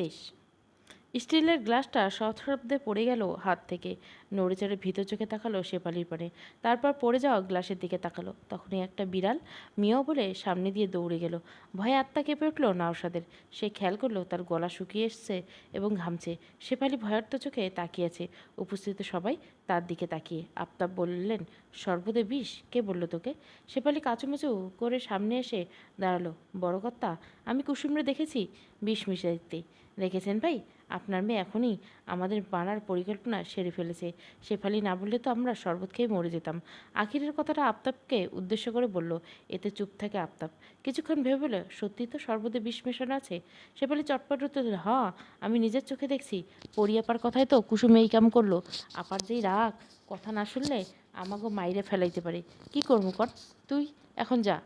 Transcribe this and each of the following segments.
peixe. স্টিলের গ্লাসটা সশব্দে পড়ে গেল হাত থেকে। নড়ে চড়ে ভিতর চোখে তাকালো শেপালির পানে। তারপর পড়ে যাওয়া গ্লাসের দিকে তাকালো। তখনই একটা বিড়াল মিয়াও বলে সামনে দিয়ে দৌড়ে গেল। ভয়ে আত্মা কেঁপে উঠল নাওসাদের সে খেয়াল করল তার গলা শুকিয়ে এসছে এবং ঘামছে। শেফালি ভয়ার্ত চোখে তাকিয়েছে উপস্থিত সবাই তার দিকে তাকিয়ে। আফতাব বললেন সর্বদে বিষ? কে বলল তোকে? শেফালি কাচুমাচু করে সামনে এসে দাঁড়াল। বড় কর্তা, আমি কুসুমরে দেখেছি বিষ মিশাইতে। দেখেছেন ভাই? আপনার মেয়ে এখনই আমাদের বানার পরিকল্পনা সেরে ফেলেছে। শেফালি না বললে তো আমরা শরবত খেয়ে মরে যেতাম। আখিরের কথাটা আফতাবকে উদ্দেশ্য করে বলল, এতে চুপ থাকে আফতাব। কিছুক্ষণ ভেবে বলে সত্যি তো সর্বদে বিষ মেশানো আছে? শেফালি চটপট উত্তর দিল হ্যাঁ আমি নিজের চোখে দেখছি। পরিয়াপার কথাই তো কুসুম এই কাম করল। আপার যেই রাগ, কথা না শুনলে আমাকে মাইরে ফেলাইতে পারে। কি করব কর? তুই এখন যা।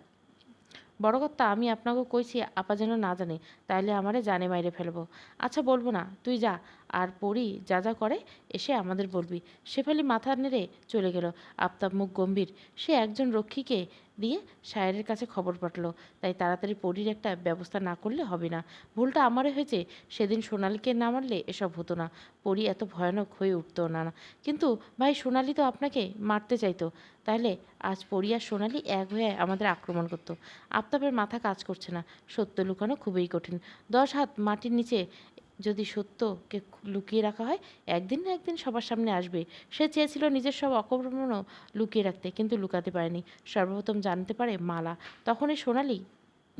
বড় কথা, আমি আপনাকে কইছি, আপা যেন না জানে, তাইলে আমারে জানে মাইরে ফেলব। আচ্ছা বলব না, তুই যা আর পড়ি যা যা করে এসে আমাদের বলবি। শেফালি মাথা নেড়ে চলে গেল। আফতাব মুখ গম্ভীর। সে একজন রক্ষীকে দিয়ে সায়েরের কাছে খবর পাঠালো। তাই তাড়াতাড়ি পরির একটা ব্যবস্থা না করলে হবে না। ভুলটা আমারই হয়েছে। সেদিন সোনালীকে না মারলে এসব হতো না। পরি এত ভয়ানক হয়ে উঠতো না না। কিন্তু ভাই, সোনালি তো আপনাকে মারতে চাইতো। তাহলে আজ পরি আর সোনালি এক হয়ে আমাদের আক্রমণ করতো। আফতাবের মাথা কাজ করছে না। সত্য লুকানো খুবই কঠিন। দশ হাত মাটির নিচে যদি সত্যকে লুকিয়ে রাখা হয়, একদিন না একদিন সবার সামনে আসবে। সে চেয়েছিল নিজের সব অকর্মণও লুকিয়ে রাখতে, কিন্তু লুকাতে পারেনি। সর্বপ্রথম জানতে পারে মালা। তখনই সোনালি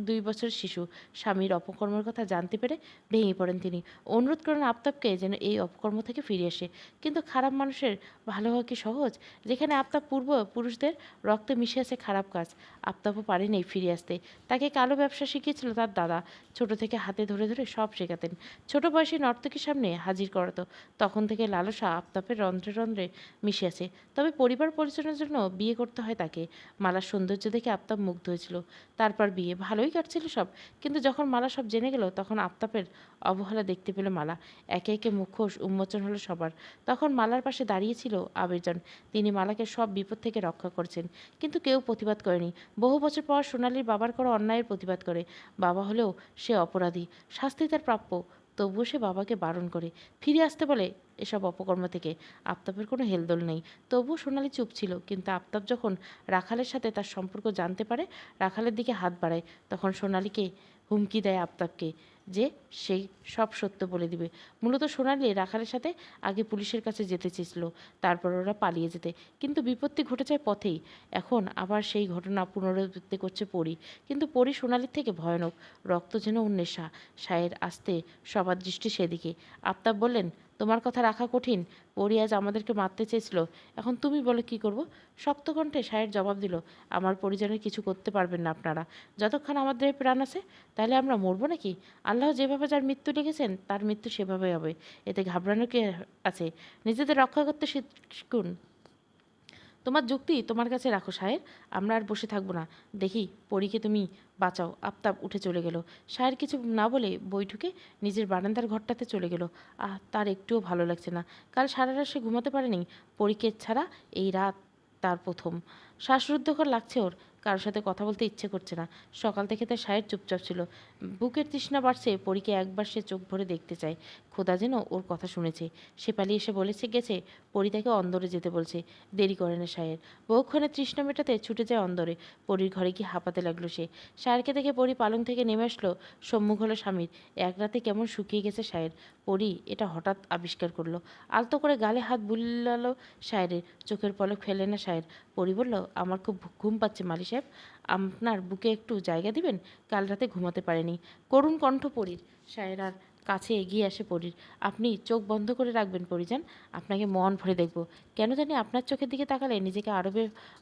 দুই বছর শিশু। স্বামীর অপকর্মের কথা জানতে পেরে ভেঙে পড়েন তিনি। অনুরোধ করেন আফতাবকে যেন এই অপকর্ম থেকে ফিরে আসে। কিন্তু খারাপ মানুষের ভালো হওয়া কি সহজ? যেখানে আফতাব পূর্ব পুরুষদের রক্তে মিশে আছে খারাপ কাজ। আফতাবও পারেনি ফিরে আসতে। তাকে কালো ব্যবসা শিখিয়েছিল তার দাদা। ছোট থেকে হাতে ধরে ধরে সব শেখাতেন। ছোট বয়সী নর্তকীর সামনে হাজির করাতো। তখন থেকে লালসা আফতাবের রন্ধ্রে রন্ধ্রে মিশে আছে। তবে পরিবার পরিচালনার জন্য বিয়ে করতে হয় তাকে। মালার সৌন্দর্য দেখে আফতাব মুগ্ধ হয়েছিল। তারপর বিয়ে ভালোই কাটছিল সব। কিন্তু যখন মালা সব জেনে গেল, তখন আফতাবের অবহেলা দেখতে পেল মালা। একে একে মুখোশ উন্মোচন হলো সবার। তখন মালার পাশে দাঁড়িয়েছিল আবেরজন। তিনি মালাকে সব বিপদ থেকে রক্ষা করছেন। কিন্তু কেউ প্রতিবাদ করেনি। বহু বছর পর সোনালির বাবার করা অন্যায়ের প্রতিবাদ করে। বাবা হলেও সে অপরাধী। শাস্তি তার প্রাপ্য, তবুও সে বাবাকে বারণ করে। ফিরে আসতে বলে এসব অপকর্ম থেকে আফতাবের কোনো হেলদোল নেই। তবুও সোনালি চুপ ছিল, কিন্তু আফতাব যখন রাখালের সাথে তার সম্পর্ক জানতে পারে, রাখালের দিকে হাত বাড়ায়। তখন সোনালিকে হুমকি দেয় আফতাবকে যে সেই সব সত্য বলে দিবে। মূলত সোনালি রাখালের সাথে আগে পুলিশের কাছে যেতে চেয়েছিল, তারপর ওরা পালিয়ে যেতে। কিন্তু বিপত্তি ঘটে যায় পথেই। এখন আবার সেই ঘটনা পুনরাবৃত্তি করছে পরি। কিন্তু পরি সোনালির থেকে ভয়ানক, রক্ত যেন উন্মেষা সায়ের আসতে সবার দৃষ্টি সেদিকে। আফতাব বললেন তোমার কথা রাখা কঠিন। পরি আজ আমাদেরকে মারতে চেয়েছিল। এখন তুমি বলে কি করব? শক্ত কণ্ঠে সায়ের জবাব দিল, আমার পরিজনের কিছু করতে পারবেন না আপনারা। যতক্ষণ আমাদের প্রাণ আছে, তাহলে আমরা মরবো নাকি? আল্লাহ যেভাবে যার মৃত্যু লিখেছেন, তার মৃত্যু সেভাবে হবে। এতে ঘাবড়ানো কে আছে? নিজেদের রক্ষা করতে শিখুন। তোমার যুক্তি তোমার কাছে রাখো সাহের আমরা আর বসে থাকব না। দেখি, পরীকে তুমি বাঁচাও। আফতাব উঠে চলে গেল। সাহের কিছু না বলে বই ঢুকে নিজের বারান্দার ঘরটাতে চলে গেল। আহ, তার একটুও ভালো লাগছে না। কাল সারা রাত সে ঘুমাতে পারেনি। পরীকে ছাড়া এই রাত তার প্রথম। শ্বাসরুদ্ধকর লাগছে ওর। কারোর সাথে কথা বলতে ইচ্ছে করছে না। সকাল থেকে তার সায়ের চুপচাপ ছিল। বুকের তৃষ্ণা বাড়ছে, পরীকে একবার সে চোখ ভরে দেখতে চায়। খোদা যেন ওর কথা শুনেছে। সে পালিয়ে এসে বলেছে, গেছে। পরি তাকে অন্দরে যেতে বলছে। দেরি করে না সায়ের বহুক্ষণে তৃষ্ণা মেটাতে ছুটে যায় অন্দরে। পরীর ঘরে গিয়ে হাঁপাতে লাগল সে। সায়েরকে দেখে পরি পালং থেকে নেমে আসলো। সম্মুখ হলো স্বামীর। এক রাতে কেমন শুকিয়ে গেছে সায়ের পরি এটা হঠাৎ আবিষ্কার করল। আলতো করে গালে হাত বুলালো সায়েরের চোখের পলক ফেলে না সায়ের পরি বলল আমার খুব ঘুম পাচ্ছে মালি সাহেব আপনার বুকে একটু জায়গা দিবেন? কাল রাতে ঘুমাতে পারেনি। করুণ কণ্ঠ পরীর সায়ের আর কাছে এগিয়ে আসে পরীর। আপনি চোখ বন্ধ করে রাখবেন পরিজান, আপনাকে মন ভরে দেখব। কেন জানি আপনার চোখের দিকে তাকালে নিজেকে আরও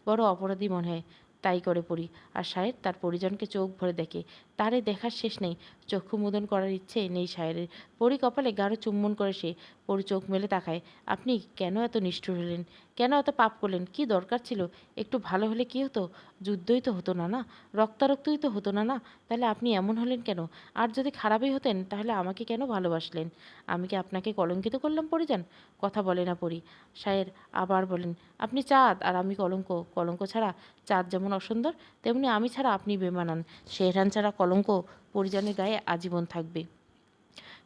বড় অপরাধী মনে হয়, তাই করে পড়ি আর সাহেব তার পরিজনকে চোখ ভরে দেখে, তারে দেখার শেষ নেই। চক্ষু মুদন করার ইচ্ছে নেই সায়েরের। পরি কপালে গাঢ় চুম্বন করে সে পরি চোখ মেলে তাকায়। আপনি কেন এত নিষ্ঠুর হলেন? কেন এত পাপ করলেন? কি দরকার ছিল? একটু ভালো হলে কি হতো? যুদ্ধই তো হতো না না? রক্তারক্তই তো হতো না না? তাহলে আপনি এমন হলেন কেন? আর যদি খারাপই হতেন, তাহলে আমাকে কেন ভালোবাসলেন? আমি কি আপনাকে কলঙ্কিত করলাম, পরিজান? কথা বলে না পরি। সায়ের আবার বলেন, আপনি চাঁদ আর আমি কলঙ্ক। কলঙ্ক ছাড়া চাঁদ যেমন অসুন্দর, তেমনি আমি ছাড়া আপনি বেমানান। শেহরান ছাড়া কলঙ্ক পরিজনের গায়ে আজীবন থাকবে।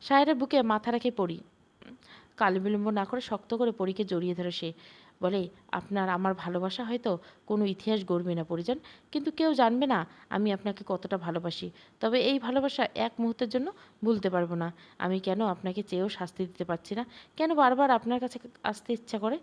সাহেরের বুকে মাথা রেখে পড়ি। কাল বিলম্ব না করে শক্ত করে পরীকে জড়িয়ে ধরে সে বলে, আপনার আমার ভালোবাসা হয়তো কোনো ইতিহাস গড়বে না, পরিজন। কিন্তু কেউ জানবে না আমি আপনাকে কতটা ভালোবাসি। তবে এই ভালোবাসা এক মুহূর্তের জন্য ভুলতে পারব না। আমি কেন আপনাকে চেয়েও শাস্তি দিতে পারছি না? কেন বারবার আপনার কাছে আসতে ইচ্ছা করে?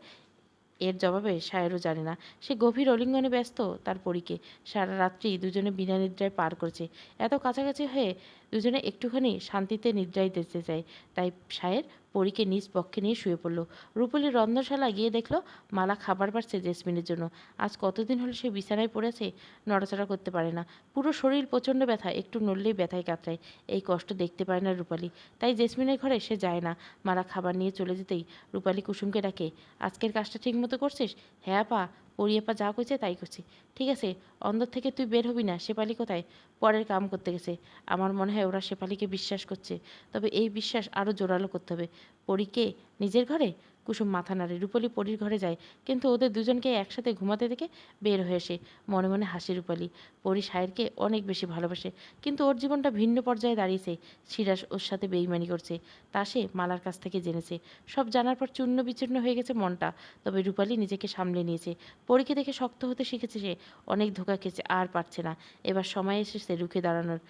এর জবাবে সায়েরও জানে না। সে গভীর অলিঙ্গনে ব্যস্ত তার পরীকে। সারা রাত্রি দুজনে বিনা নিদ্রায় পার করছে। এত কাছাকাছি হয়ে দুজনে একটুখানি শান্তিতে নিদ্রায় দিতে চায় তাই সায়ের পরীকে নিজ পক্ষে নিয়ে শুয়ে পড়ল। রূপলি রন্ধনশালা গিয়ে দেখল, মালা খাবার পাচ্ছে জেসমিনের জন্য। আজ কতদিন হলো সে বিছানায় পড়েছে নড়াচড়া করতে পারে না। পুরো শরীর প্রচণ্ড ব্যথা, একটু নড়লেই ব্যথায় কাতরায়। এই কষ্ট দেখতে পায় না রূপালি। তাই জেসমিনের ঘরে সে যায় না। মালা খাবার নিয়ে চলে যেতেই রূপালি কুসুমকে ডাকে, আজকের কাজটা ঠিক মতো করছিস? হ্যাঁ পা পরিয়াপা যা করছে তাই করছে। ঠিক আছে অন্দর থেকে তুই বের হবি না শেপালি কোথায়? পরের কাম করতে গেছে। আমার মনে হয় ওরা শেপালিকে বিশ্বাস করছে। তবে এই বিশ্বাস আরও জোরালো করতে হবে। পরীকে নিজের ঘরে? কুসুম মাথা নাড়ে। রূপালি পরীর ঘরে যায়, কিন্তু ওদের দুজনকে একসাথে ঘুমাতে দেখে বের হয়ে আসে মনে মনে হাসি রূপালি। পরি সায়েরকে অনেক বেশি ভালোবাসে, কিন্তু ওর জীবনটা ভিন্ন পর্যায়ে দাঁড়িয়েছে। সিরাজ ওর সাথে বেইমানি করছে, তা সে মালার কাছ থেকে জেনেছে। সব জানার পর চূর্ণ বিচূর্ণ হয়ে গেছে মনটা, তবে রূপালি নিজেকে সামলে নিয়েছে। পরীকে দেখে শক্ত হতে শিখেছে সে, অনেক ধোকা খেয়েছে, আর পারছে না। এবার সময় এসেছে রুখে দাঁড়ানোর।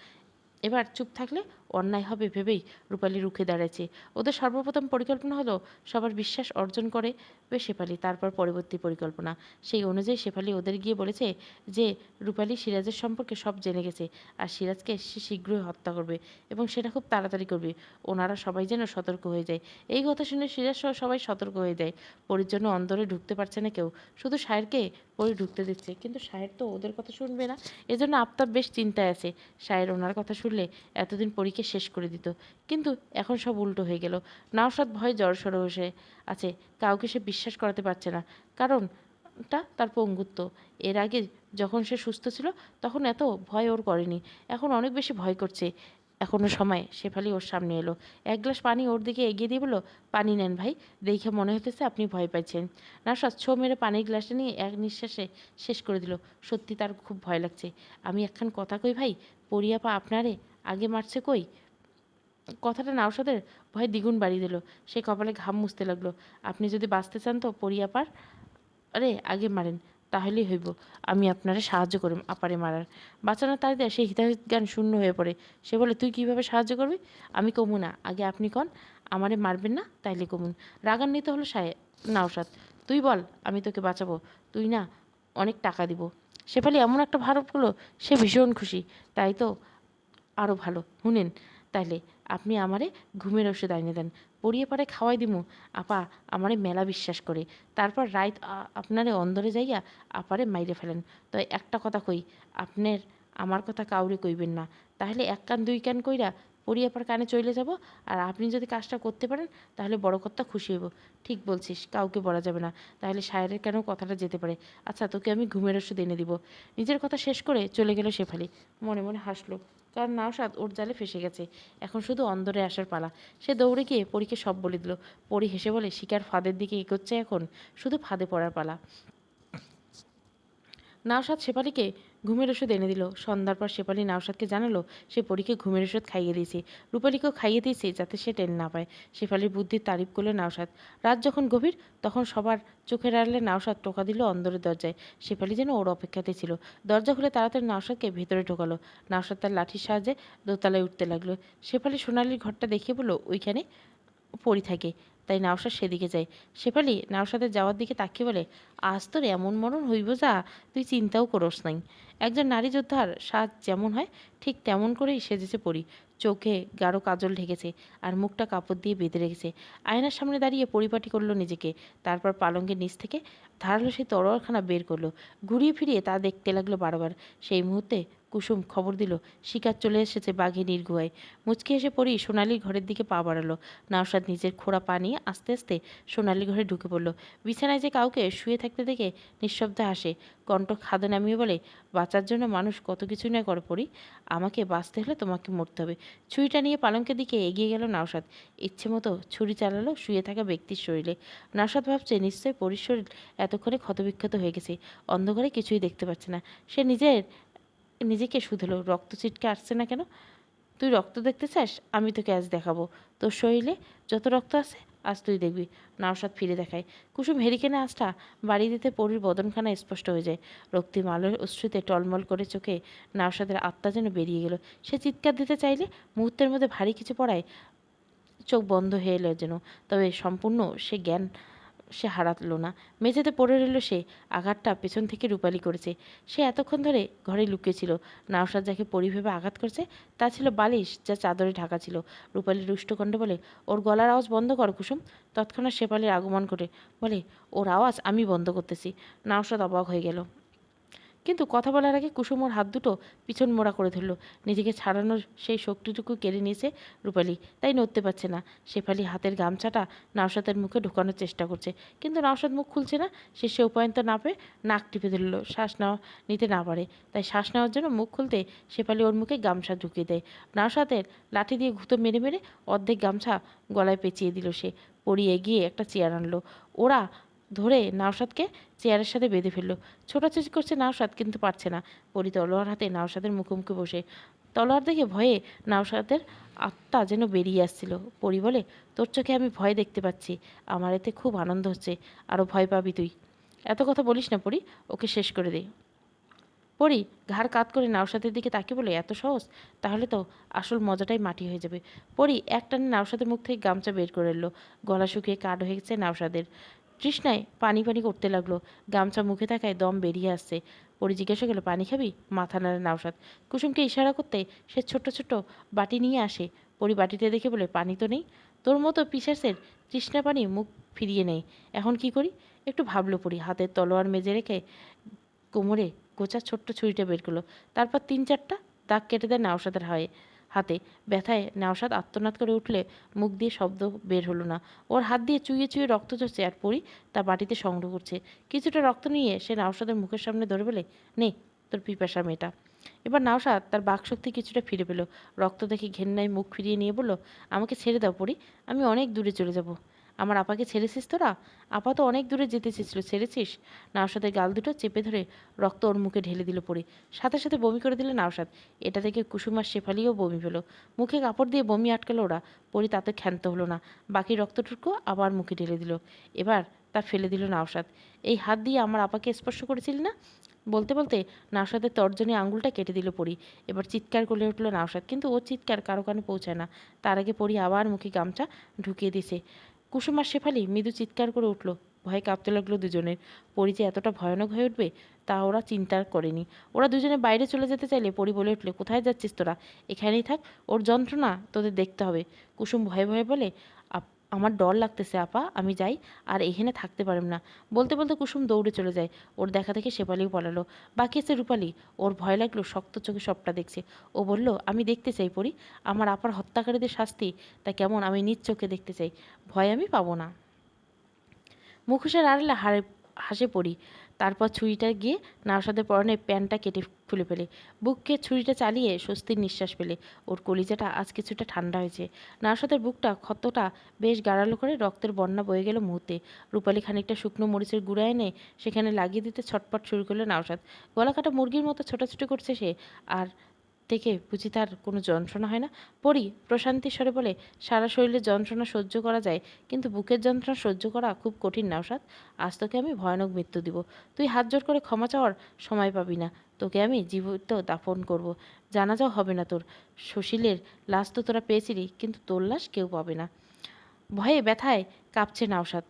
এবার চুপ থাকলে অন্যায় হবে ভেবেই রূপালী রুখে দাঁড়াচ্ছে। ওদের সর্বপ্রথম পরিকল্পনা হলো সবার বিশ্বাস অর্জন করে বে শেফালি, তারপর পরবর্তী পরিকল্পনা। সেই অনুযায়ী শেফালি ওদের গিয়ে বলেছে যে, রূপালী সিরাজের সম্পর্কে সব জেনে গেছে আর সিরাজকে সে শীঘ্রই হত্যা করবে এবং সেটা খুব তাড়াতাড়ি করবে। ওনারা সবাই যেন সতর্ক হয়ে যায়। এই কথা শুনে সিরাজ সহ সবাই সতর্ক হয়ে যায়। পরির জন্য অন্দরে ঢুকতে পারছে না কেউ। শুধু সায়েরকে পরি ঢুকতে দিচ্ছে। কিন্তু সায়ের তো ওদের কথা শুনবে না। এজন্য আফতাব বেশ চিন্তায় আছে। সায়ের ওনার কথা শুনলে এতদিন পরীকে শেষ করে দিত। কিন্তু এখন সব উল্টো হয়ে গেল। নাওসাদ ভয়ে জড়সড় হয়ে আছে। কাউকে সে বিশ্বাস করাতে পারছে না। কারণটা তার পঙ্গুত্ব। এর আগে যখন সে সুস্থ ছিল, তখন এত ভয় ওর করেনি। এখন অনেক বেশি ভয় করছে। এখনও সময়। শেফালি ওর সামনে এলো। এক গ্লাস পানি ওর দিকে এগিয়ে দিয়ে বলল, পানি নেন ভাই। দেখে মনে হতেছে আপনি ভয় পাচ্ছেন না স্বচ্ছ মেরে পানির গ্লাসটা নিয়ে এক নিঃশ্বাসে শেষ করে দিল। সত্যি তার খুব ভয় লাগছে। আমি একখান কথা কই ভাই? পরিয়াপা আপনারে? আগে মারছে কই? কথাটা নাওসাদের ভয় দ্বিগুণ বাড়িয়ে দিল। সে কপালে ঘাম মুছতে লাগল। আপনি যদি বাঁচতে চান তো পরিয়াপার আরে, আগে মারেন, তাহলেই হইব। আমি আপনারে সাহায্য করব আপারে মারার। বাঁচানোর দেয় সেই হিতাহিত জ্ঞান শূন্য হয়ে পড়ে। সে বলে, তুই কীভাবে সাহায্য করবি? আমি কমু না। আগে আপনি কন। আমারে মারবেন না, তাইলে কমুন। রাগান্বিত হলো সাহে নাওসাদ তুই বল, আমি তোকে বাঁচাবো। তুই না অনেক টাকা দিব। শেফালি এমন একটা ভারত করল সে ভীষণ খুশি। তাই তো আরও ভালো। শুনেন, তাইলে আপনি আমারে ঘুমের ওষুধ আইনে দেন, পড়িয়ে পারে খাওয়াই দিমু। আপা আমারে মেলা বিশ্বাস করে। তারপর রাইত আপনারে অন্দরে যাইয়া আপারে মাইরে ফেলেন। তো একটা কথা কই, আপনার, আমার কথা কাউরে কইবেন না। তাহলে এক কান, দুই কান কইরা পরিয়াপার কানে চলে যাব, আর আপনি যদি কাজটা করতে পারেন, তাহলে বড় কর্তা খুশি হইব। ঠিক বলছিস, কাউকে বলা যাবে না। তাহলে সায়েরের কেন কথাটা যেতে পারে? আচ্ছা তোকে আমি ঘুমের ওষুধ এনে দিব। নিজের কথা শেষ করে চলে গেল শেফালি। মনে মনে হাসলো। কারণ নাওসাদ ওর জালে ফেসে গেছে। এখন শুধু অন্দরে আসার পালা। সে দৌড়ে গিয়ে পরীকে সব বলে দিল। পরী হেসে বলে, শিকার ফাঁদের দিকে এগোচ্ছে এখন? শুধু ফাঁদে পড়ার পালা। নাওসাদ শেফালিকে ঘুমের ওষুধ এনে দিল। সন্ধ্যার পর শেফালি নাওসাদকে জানালো, সে পরীকে ঘুমের ওষুধ খাইয়ে দিয়েছে। রূপালীকেও খাইয়ে দিয়েছে যাতে সে টেন না পায়। শেফালির বুদ্ধির তারিফ করল নাওসাদ রাত যখন গভীর, তখন সবার চোখের আড়ালে নাওসাদ টোকা দিল অন্দরের দরজায়। শেফালি যেন ওর অপেক্ষাতে ছিল। দরজা খুলে তাড়াতাড়ি নাওসাদকে ভেতরে ঢোকালো। নাওসাদ তার লাঠির সাহায্যে দোতলায় উঠতে লাগল। শেফালি সোনালির ঘরটা দেখে বলল, ওইখানে পড়ি থাকে। তাই নাওসাদ সেদিকে যায়। শেফালি নাওসাদের যাওয়ার দিকে তাকিয়ে বলে, আজ তোর এমন মরণ হইব যা তুই চিন্তাও করস নাই। একজন নারী যোদ্ধার সাজ যেমন হয়, ঠিক তেমন করেই সেজেছে পরি। চোখে গাঢ় কাজল ঢেকেছে আর মুখটা কাপড় দিয়ে বেঁধে রেখেছে। আয়নার সামনে দাঁড়িয়ে পরিপাটি করল নিজেকে। তারপর পালঙ্কের নিচ থেকে ধারালো সেই তরোয়ারখানা বের করল। ঘুরিয়ে ফিরিয়ে তা দেখতে লাগল বারবার। সেই মুহূর্তে কুসুম খবর দিল, শিকার চলে এসেছে বাঘে নির্গুয়ায় মুচকি এসে পড়ি সোনালির ঘরের দিকে পা বাড়ালো। নাওসাদ নিজের খোড়া পা নিয়ে আস্তে আস্তে সোনালি ঘরে ঢুকে পড়ল। বিছানায় যে কাউকে শুয়ে থাকতে দেখে নিঃশব্দে হাসে। কণ্ঠ খাদে নামিয়ে বলে, বাঁচার জন্য মানুষ কত কিছু না করে পড়ি। আমাকে বাঁচতে হলে তোমাকে মরতে হবে। ছুরিটা নিয়ে পালঙ্কের দিকে এগিয়ে গেল নাওসাদ ইচ্ছে মতো ছুরি চালালো শুয়ে থাকা ব্যক্তির শরীরে। নাওসাদ ভাবছে, নিশ্চয়ই পরির শরীর এতক্ষণে ক্ষতবিক্ষত হয়ে গেছে। অন্ধকারে কিছুই দেখতে পাচ্ছে না। সে নিজের নিজেকে শুধলো রক্ত ছিটকে আসছে না কেন? তুই রক্ত দেখতে চাস? আমি তোকে আজ দেখাবো। তোর শরীরে যত রক্ত আছে, আজ তুই দেখবি। নাওসাদ ফিরে দেখায়। কুসুম হেরিকেনে আঁচটা বাড়ি দিতে পরীর বদনখানা স্পষ্ট হয়ে যায়। রক্তিম আলোর অশ্রুতে টলমল করে চোখে নাওসাদের আত্মা যেন বেরিয়ে গেল। সে চিৎকার দিতে চাইলে মুহূর্তের মধ্যে ভারী কিছু পড়ায় চোখ বন্ধ হয়ে এলো যেন। তবে সম্পূর্ণ সে জ্ঞান সে হারাতলো না। মেঝেতে পড়ে রইল সে। আঘাতটা পেছন থেকে রূপালি করেছে। সে এতক্ষণ ধরে ঘরে লুকিয়েছিল নাওসাদ যাকে পরিভেবে আঘাত করছে, তা ছিল বালিশ যা চাদরে ঢাকা ছিল। রূপালি রুষ্টকণ্ঠে বলে, ওর গলার আওয়াজ বন্ধ কর কুসুম। তৎক্ষণাৎ শেপালির আগমন করে বলে, ওর আওয়াজ আমি বন্ধ করতেছি। নাওসাদ অবাক হয়ে গেল। কিন্তু কথা বলার আগে কুসুম ওর হাত দুটো পিছন মোড়া করে ধরল। নিজেকে ছাড়ানোর সেই শক্তিটুকু কেড়ে নিয়েছে রূপালি। তাই নড়তে পারছে না। শেফালি হাতের গামছাটা নাওসাদের মুখে ঢোকানোর চেষ্টা করছে। কিন্তু নাওসাদ মুখ খুলছে না। সে সে উপায়ন্ত না পেয়ে নাক টিপে ধরল। শ্বাস নেওয়া নিতে না পারে। তাই শ্বাস নেওয়ার জন্য মুখ খুলতে শেফালি ওর মুখে গামছা ঢুকিয়ে দেয়। নাওসাদের লাঠি দিয়ে ঘুতো মেরে মেরে অর্ধেক গামছা গলায় পেঁচিয়ে দিল সে। পড়িয়ে গিয়ে একটা চেয়ার আনলো। ওরা ধরে নাওসাদকে চেয়ারের সাথে বেঁধে ফেলল। ছোটাছুটি করছে নাওসাদ কিন্তু পারছে না। পরি তলোয়ার হাতে নাওসাদের মুখোমুখি বসে। তলোয়ার দেখে ভয়ে নাওসাদের আত্মা যেন বেরিয়ে আসছিল। পরি বলে, তোর চোখে আমি ভয় দেখতে পাচ্ছি। আমার এতে খুব আনন্দ হচ্ছে। আরও ভয় পাবি তুই। এত কথা বলিস না পরি, ওকে শেষ করে দে। পরি ঘাড় কাত করে নাওসাদের দিকে তাকিয়ে বলে, এত সহজ? তাহলে তো আসল মজাটাই মাটি হয়ে যাবে। পরি এক টানে নাওসাদের মুখ থেকে গামছা বের করে এলো। গলা শুকিয়ে কাঠ হয়ে গেছে নাওসাদের তৃষ্ণায় পানি পানি করতে লাগল। গামছা মুখে থাকায় দম বেরিয়ে আসছে। পরি জিজ্ঞাসা করল, পানি খাবি? মাথা নাড়ে নাওসাদ কুসুমকে ইশারা করতে সে ছোট্ট ছোট্ট বাটি নিয়ে আসে। পরি বাটিতে দেখে বলে, পানি তো নেই। তোর মতো পিসাসের তৃষ্ণা পানি মুখ ফিরিয়ে নেই। এখন কি করি? একটু ভাবলো পড়ি হাতের তলোয়ার মেজে রেখে কোমরে গোছা ছোট্ট ছুরিটা বের করল। তারপর তিন চারটা দাগ কেটে দেয় নাওসাদের হায়ে। হাতে ব্যথায় নাওসাদ আত্মনাদ করে উঠলে মুখ দিয়ে শব্দ বের হলো না। ওর হাত দিয়ে চুইয়ে চুইয়ে রক্ত চড়ছে আর পরি, তা বাটিতে সংগ্রহ করছে। কিছুটা রক্ত নিয়ে সে নাওসাদের মুখের সামনে ধরে বলে, নে, তোর পিপাসা মেয়েটা এবার নাওসাদ তার বাকশক্তি কিছুটা ফিরে পেল। রক্ত দেখে ঘেন্নায় মুখ ফিরিয়ে নিয়ে বলল, আমাকে ছেড়ে দাও পরি, আমি অনেক দূরে চলে যাব। আমার আপাকে ছেড়েছিস তোরা? আপা তো অনেক দূরে যেতে চেয়েছিল, ছেড়েছিস? নাওসাদের গাল দুটো চেপে ধরে রক্ত ওর মুখে ঢেলে দিল পড়ি সাথে সাথে বমি করে দিল নাওসাদ এটা দেখে কুসুমার শেফালিও বমি পেল। মুখে কাপড় দিয়ে বমি আটকালো ওরা। পরি তাতে ক্ষান্ত হলো না। বাকি রক্তটুকু আবার মুখে ঢেলে দিল। এবার তা ফেলে দিল নাওসাদ এই হাত দিয়ে আমার আপাকে স্পর্শ করেছিলি না? বলতে বলতে নাওসাদের তর্জনী আঙুলটা কেটে দিল পরি। এবার চিৎকার করে উঠল নাওসাদ কিন্তু ও চিৎকার কারও কানে পৌঁছায় না। তার আগে পরি আবার মুখে গামছা ঢুকিয়ে দিছে। কুসুম আর শেফালি মৃদু চিৎকার করে উঠল। ভয়ে কাঁপতে লাগল দুজনের। পরি যে এতটা ভয়ানক হয়ে উঠবে, তা ওরা চিন্তা করেনি। ওরা দুজনে বাইরে চলে যেতে চাইলে পরি বলে উঠলে, কোথায় যাচ্ছিস তোরা? এখানেই থাক। ওর যন্ত্রণা তোদের দেখতে হবে। কুসুম ভয়ে ভয়ে বলে, "আপ- আমার ডর লাগতেছে, আপা, আমি যাই, আর এখানে থাকতে পারলাম না। বলতে বলতে কুসুম দৌড়ে চলে যায়। ওর দেখা দেখে শেফালিও পলালো। বাকি আছে রূপালি। ওর ভয় লাগল, শক্ত চোখে সবটা দেখছে। ও বলল, আমি দেখতে চাই পড়ি আমার আপার হত্যাকারীদের শাস্তি। তা কেমন? আমি নিজ চোখে দেখতে চাই। ভয় আমি পাবো না। মুখোশের আড়ালে হারে হাসে পড়ি তারপর ছুরিটা গিয়ে নাওসাদের পরনে প্যান্টটা কেটে খুলে ফেলে। বুককে ছুরিটা চালিয়ে স্বস্তির নিঃশ্বাস ফেলে। ওর কলিজাটা আজ কিছুটা ঠান্ডা হয়েছে। নাওসাদের বুকটা ক্ষতটা বেশ গাড়ালো করে রক্তের বন্যা বয়ে গেল মুহূর্তে। রূপালি খানিকটা শুকনো মরিচের গুঁড়া এনে সেখানে লাগিয়ে দিতে ছটপট শুরু করল নাওসাদ গলা কাটা মুরগির মতো ছোটাছুটি করছে সে। আর থেকে বুঝি তার কোনো যন্ত্রণা হয় না। পড়ি প্রশান্তি স্বরে বলে, সারা শরীরে যন্ত্রণা সহ্য করা যায়, কিন্তু বুকের যন্ত্রণা সহ্য করা খুব কঠিন নাওসাদ আজ তোকে আমি ভয়ানক মৃত্যু দিব। তুই হাত জোর করে ক্ষমা চাওয়ার সময় পাবি না। তোকে আমি জীবিত দাফন করব। জানাজাও হবে না তোর। সুশীলের লাশ তো তোরা পেয়েছিলি, কিন্তু তোর লাশ কেউ পাবে না। ভয়ে ব্যথায় কাঁপছে নাওসাদ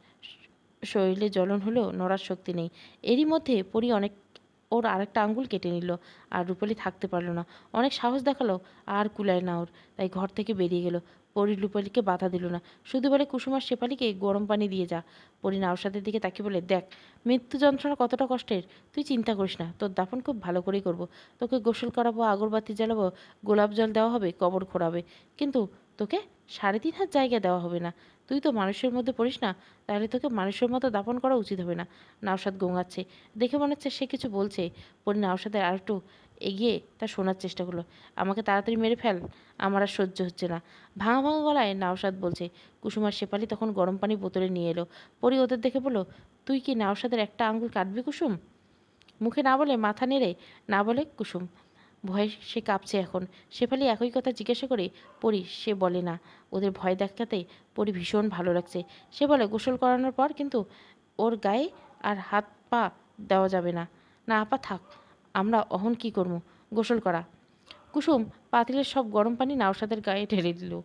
শরীরে জ্বলন হলেও নড়ার শক্তি নেই। এরই মধ্যে পরি অনেক ওর আরেকটা আঙ্গুল কেটে নিল আর রূপালি থাকতে পারল না। অনেক সাহস দেখাল, আর কুলায় না ওর। তাই ঘর থেকে বেরিয়ে গেল। পরি রূপালিকে বাধা দিল না। শুধু বলে কুসুমার শেপালিকে গরম পানি দিয়ে যা। পরি নাওসাদের দিকে তাকে বলে, দেখ, মৃত্যু যন্ত্রণা কতটা কষ্টের। তুই চিন্তা করিস না। তোর দাফন খুব ভালো করেই করব। তোকে গোসল করাবো, আগরবাতি জ্বালাবো, গোলাপ জল দেওয়া হবে, কবর খোঁড়াবে। কিন্তু তোকে সাড়ে তিন হাত জায়গা দেওয়া হবে না। তুই তো মানুষের মধ্যে পড়িস না, তাহলে তোকে মানুষের মতো দাপন করা উচিত হবে না। নাওসাদ গোঙাচ্ছে দেখে মনে হচ্ছে সে কিছু বলছে। পরে নাওসাদের আর একটু এগিয়ে তা শোনার চেষ্টা করল। আমাকে তাড়াতাড়ি মেরে ফেল, আমার আর সহ্য হচ্ছে না। ভাঙা ভাঙা গলায় নাওসাদ বলছে কুসুমার শেপালি তখন গরম পানি বোতলে নিয়ে এলো। পরি ওদের দেখে বলল, তুই কি নাওসাদের একটা আঙুল কাটবি কুসুম? মুখে না বলে মাথা নেড়ে না বলে কুসুম ভয়ে সে কাঁপছে এখন। শেফালি একই কথা জিজ্ঞাসা করে, পরি, সে বলে না। ওদের ভয় দেখাতে পরি ভীষণ ভালো লাগছে। সে বলে, গোসল করানোর পর কিন্তু ওর গায়ে আর হাত পা দেওয়া যাবে না। না, আপা, থাক। আমরা অহন কি করব? গোসল করা। কুসুম পাতিলের সব গরম পানি নাওসাদের গায়ে ঢেলে দিল।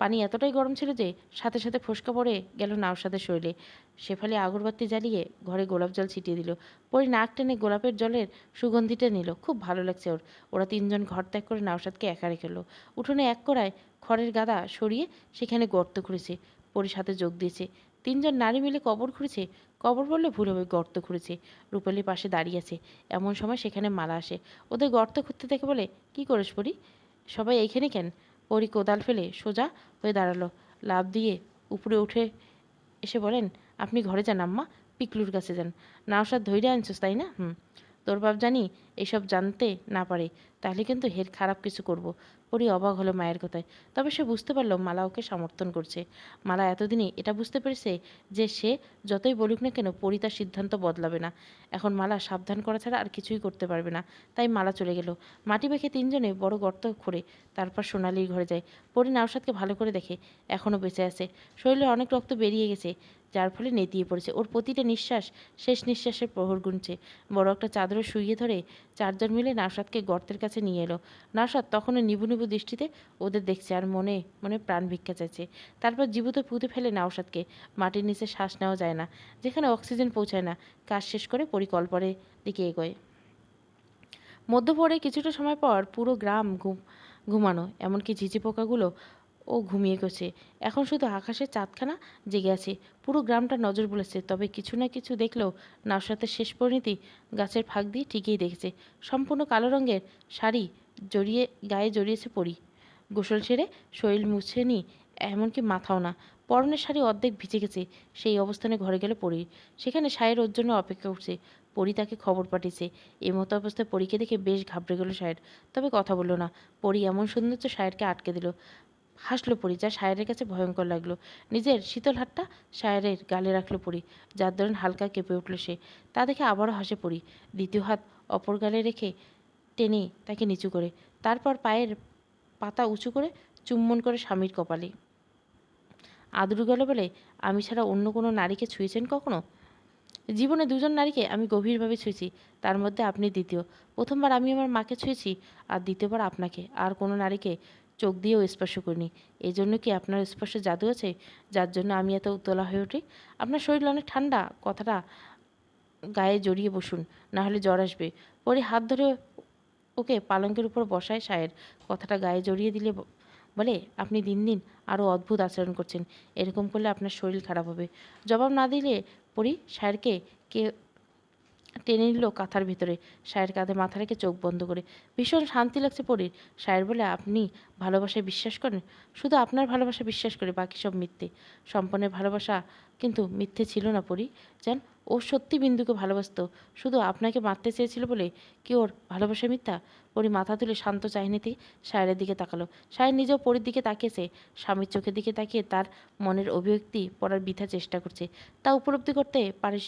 পানি এতটাই গরম ছিল যে সাথে সাথে ফোসকা পড়ে গেল নাওসাদের শরীরে। শেফালি আগরবাতি জ্বালিয়ে ঘরে গোলাপ জল ছিটিয়ে দিল। পরে নাক টেনে গোলাপের জলের সুগন্ধিটা নিল। খুব ভালো লাগছে ওর। ওরা তিনজন ঘর ত্যাগ করে নাওসাদকে একা রেখে এলো। উঠোনে এক করায় খড়ের গাদা সরিয়ে সেখানে গর্ত খুঁড়েছে। পরির সাথে যোগ দিয়েছে। তিনজন নারী মিলে কবর খুঁড়েছে। কবর বললে ভুল হবে, গর্ত খুঁড়েছে। রূপালি পাশে দাঁড়িয়ে আছে। এমন সময় সেখানে মালা আসে। ওদের গর্ত খুঁড়তে দেখে বলে, কি করিস পরি? সবাই এইখানে কেন? পরি কোদাল ফেলে সোজা হয়ে দাঁড়াল। লাভ দিয়ে উপরে উঠে এসে বলেন, আপনি ঘরে যান আম্মা, পিকলুর কাছে যান। নাওসাদ ধৈর্য আনছিস, তাই না? হুম। তোর বাপ জানি এসব জানতে না পারে, তাহলে কিন্তু হের খারাপ কিছু করব। পরি অবাক হলো মায়ের কথায়। তবে সে বুঝতে পারল মালা ওকে সমর্থন করছে। মালা এতদিনে এটা বুঝতে পেরেছে যে সে যতই বলুক না কেন পরি তার সিদ্ধান্ত বদলাবে না। এখন মালা সাবধান করা ছাড়া আর কিছুই করতে পারবে না। তাই মালা চলে গেল। মাটি মেখে তিনজনে বড় গর্ত খোঁড়ে তারপর সোনালির ঘরে যায়। পরি নাওসাদকে ভালো করে দেখে এখনও বেঁচে আছে। শরীরে অনেক রক্ত বেরিয়ে গেছে, যার ফলে নেতিয়ে পড়েছে। ওর প্রতিটা নিঃশ্বাস, শেষ নিঃশ্বাসের প্রহর গুনছে। বড় একটা চাদরে শুইয়ে ধরে চারজন মিলে নাসাদকে গর্তের কাছে নিয়ে এলো। নাসাদ তখনও নিবু নিবু দৃষ্টিতে ওদের দেখছে আর মনে মনে প্রাণ ভিক্ষা চাইছে। তারপর জীবিত পুঁতে ফেলে নাওসাদকে মাটির নিচে শ্বাস নেওয়া যায় না, যেখানে অক্সিজেন পৌঁছায় না, কাজ শেষ করে পরিকল্পনের দিকে এগোয়। মধ্যপরে কিছুটা সময় পর পুরো গ্রাম ঘুম, ঘুমানো, এমনকি ঝিঝি পোকাগুলো ও ঘুমিয়ে গেছে। এখন শুধু আকাশের চাঁদখানা জেগে আছে, পুরো গ্রামটা নজর বলেছে, তবে কিছু না কিছু দেখলেও নাওসাতের শেষ পরিণতি গাছের ফাঁক দিয়ে ঠিকই দেখেছে। সম্পূর্ণ কালো রঙের শাড়ি জড়িয়ে, গায়ে জড়িয়েছে পরি। গোসল সেরে শরীর মুছে নি, এমনকি মাথাও না। পরনের শাড়ি অর্ধেক ভিজে গেছে, সেই অবস্থানে ঘরে গেলে পরি। সেখানে সায়ের ওর জন্য অপেক্ষা করছে। পরি তাকে খবর পাঠিয়েছে। এই মতো অবস্থায় পরীকে দেখে বেশ ঘাবড়ে গেল সায়ের তবে কথা বলল না। পরি এমন সৌন্দর্য সায়েরকে আটকে দিল। হাসলো পরি, যা সায়েরের কাছে ভয়ঙ্কর লাগল। নিজের শীতল হাতটা সায়েরের গালে রাখল পরি, যার দরুন হালকা কেঁপে উঠল সে। তা দেখে আবারও হাসে পরি। দ্বিতীয় হাত অপর গালে রেখে টেনে তাকে নিচু করে। তারপর পায়ের পাতা উঁচু করে চুম্বন করে স্বামীর কপালে। আদরু গেল বলে, আমি ছাড়া অন্য কোনো নারীকে ছুঁয়েছেন কখনো? জীবনে দুজন নারীকে আমি গভীরভাবে ছুঁয়েছি। তার মধ্যে আপনি দ্বিতীয়। প্রথমবার আমি আমার মাকে ছুঁয়েছি আর দ্বিতীয়বার আপনাকে। আর কোনো নারীকে চোখ দিয়েও স্পর্শ করিনি। এই জন্য কি আপনার স্পর্শে জাদু আছে, যার জন্য আমি এত উতলা হয়ে উঠি? আপনার শরীর অনেক ঠান্ডা। কথাটা গায়ে জড়িয়ে বসুন, না হলে জ্বর আসবে। পরে হাত ধরে ওকে পালঙ্কের উপর বসায় সায়ের কথাটা গায়ে জড়িয়ে দিলে বলে, আপনি দিন দিন আরও অদ্ভুত আচরণ করছেন। এরকম করলে আপনার শরীর খারাপ হবে। জবাব না দিলে পড়ি সায়েরকে কে টেনে নিল কাঁথার ভিতরে। সায়ের কাঁধে মাথা রেখে চোখ বন্ধ করে। ভীষণ শান্তি লাগছে পরীর। সায়ের বলে, আপনি ভালোবাসায় বিশ্বাস করেন? শুধু আপনার ভালোবাসা বিশ্বাস করে, বাকি সব মিথ্যে। সম্পনের ভালোবাসা কিন্তু মিথ্যে ছিল না পরি। যান ও সত্যি বিন্দুকে ভালোবাসত। শুধু আপনাকে মারতে চেয়েছিল বলে কি ওর ভালোবাসা মিথ্যা? পরি মাথা তুলে শান্ত চাহিনিতে সায়ের দিকে তাকালো। সায়ের নিজেও পরির দিকে তাকিয়েছে। স্বামীর চোখের দিকে তাকিয়ে তার মনের অভিব্যক্তি পড়ার বৃথা চেষ্টা করছে। তা উপলব্ধি করতে পারে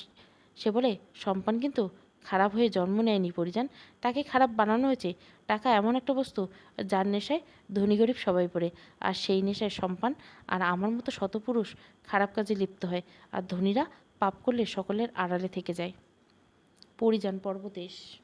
সে বলে, সম্পান কিন্তু খারাপ হয়ে জন্ম নেয়নি পরিজান তাকে খারাপ বানানো হয়েছে। টাকা এমন একটা বস্তু, যার নেশায় ধনী গরিব সবাই পড়ে। আর সেই নেশায় সম্পান। আর আমার মতো শতপুরুষ খারাপ কাজে লিপ্ত হয়। আর ধনীরা পাপ করলে সকলের আড়ালে থেকে যায়। পরিযান পর্বদেশ